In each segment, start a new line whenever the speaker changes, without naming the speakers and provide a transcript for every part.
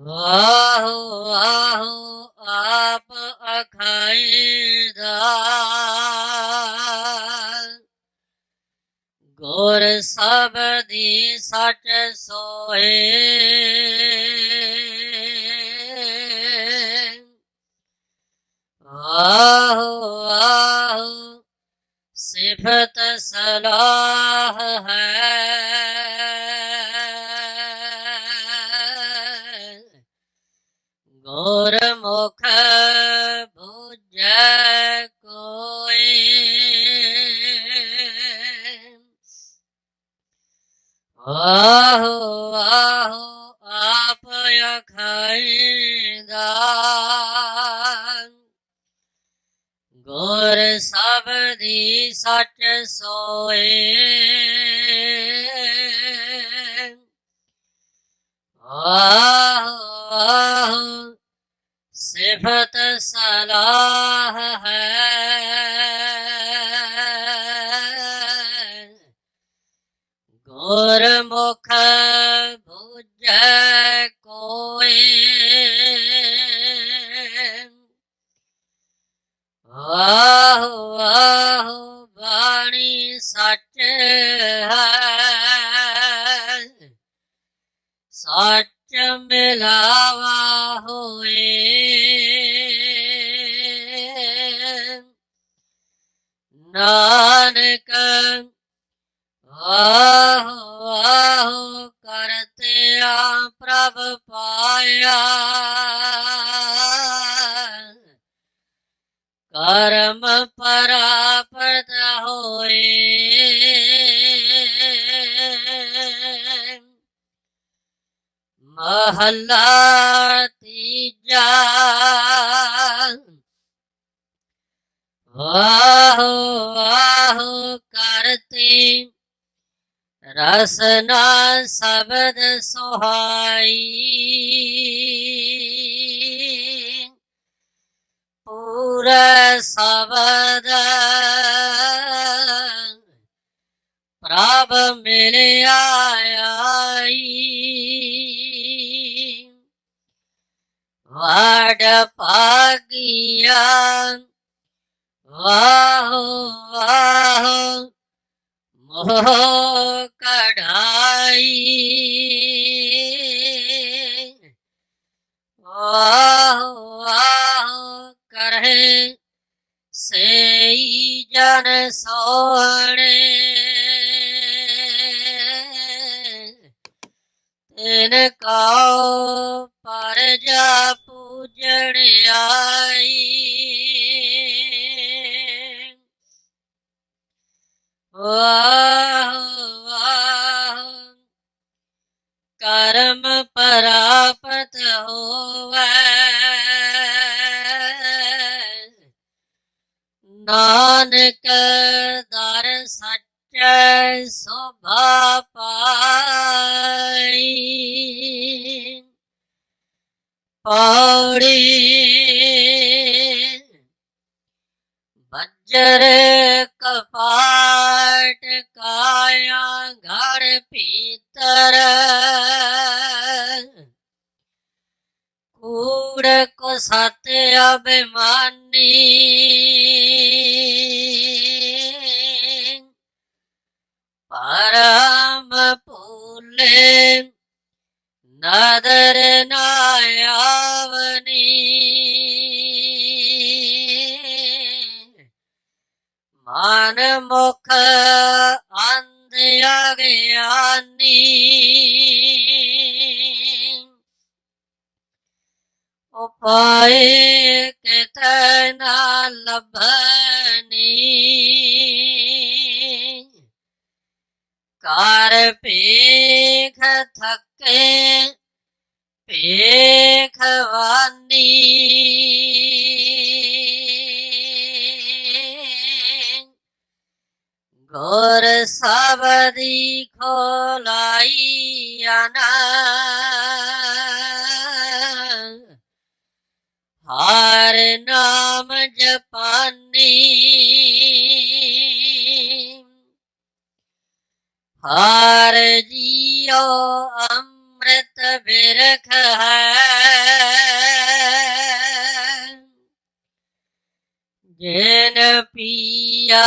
ਵਾਹੋ ਆਹੋ ਆਪ ਅਖਾਇਦਾ ਗੁਰ ਦੀ ਸਚ ਸੋਏ ਆਹੋ ਆਹੋ ਸਿਫਤ ਸਲਾਹ ਆਹੋ ਆਹੋ ਆਪ ਅਖਾਇਦਾ ਗੁਰ ਦੀ ਸੱਚ ਸੋਏ। ਆਹੋ ਆਹੋ ਸਿਫਤ ਸਲਾਹ ਹੈ। ਗੁਰ ਮੁਖ ਬੁਝੈ ਕੋਈ ਆਹੋ ਆਹੋ ਬਾਣੀ ਸੱਚ ਹੈ। ਸੱਚ ਮਿਲਾਵਾ ਹੋਏ। ਨਾਨਕ ਆਹੋ ਆਹੋ ਕਰਤਿਆ ਪ੍ਰਭ ਪਾਇਆ ਕਰਮ ਪ੍ਰਾਪਤ ਹੋਏ। ਮਹੱਲਾ ਤੀਜਾ। ਆਹੋ ਆਹੋ ਕਰਤੇ। ਰਸਨਾ ਸ਼ਬਦ ਸੁਹਾਈ। ਪੂਰਾ ਸ਼ਬਦ ਪ੍ਰਭ ਮਿਲਿਆ ਆਈ ਵਾੜ ਭਾਗਿਆ ਵਾਹ ਵਾਹੋ ਮੋਹ ਕਢਾਈ। ਵਾਹੋ ਵਾਹੋ ਕਰਹਿ ਸਈ ਜਨ ਸੋਹਣੇ। ਤਿਨ ਕਉ ਪਰ ਜਾ ਪੌੜੀ। ਬੱਜਰ ਕਪਾਟ ਕਾਇਆ ਘਰ ਭੀਤਰ। ਕੂੜ ਕੋ ਸਤ ਅਭਿਮਾਨੀ। අනමුඛ අන්දයගයන්නේ උපයේ කෙතන ලබනී. කාර්පේඛ තක්කේ පේඛවන්නේ ਕਰ ਭੇਖ ਦੀ ਭੇਖਵਾਨੀ ਗੁਰ ਖੋਲਾਈ ਆਨਾ ਹਰ ਨਾਮ ਜਪਾਨੀ। ਹਰ ਜੀਓ ਅੰਮ੍ਰਿਤ ਬਿਰਖ ਹੈ। ਜਿਨ ਪੀਆ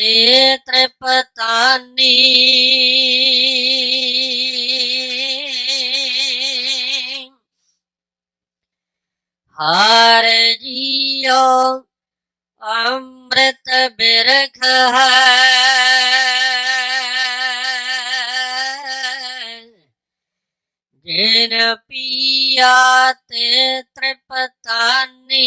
ਤੇ ਤ੍ਰਿਪਤਾਨੀ। ਹਰ ਜੀਓ ਅੰਮ੍ਰਿਤ ਬਿਰਖ ਹੈ। ਜਿਨ ਪੀਆ ਤੇ ਤ੍ਰਿਪਤਾਨੀ।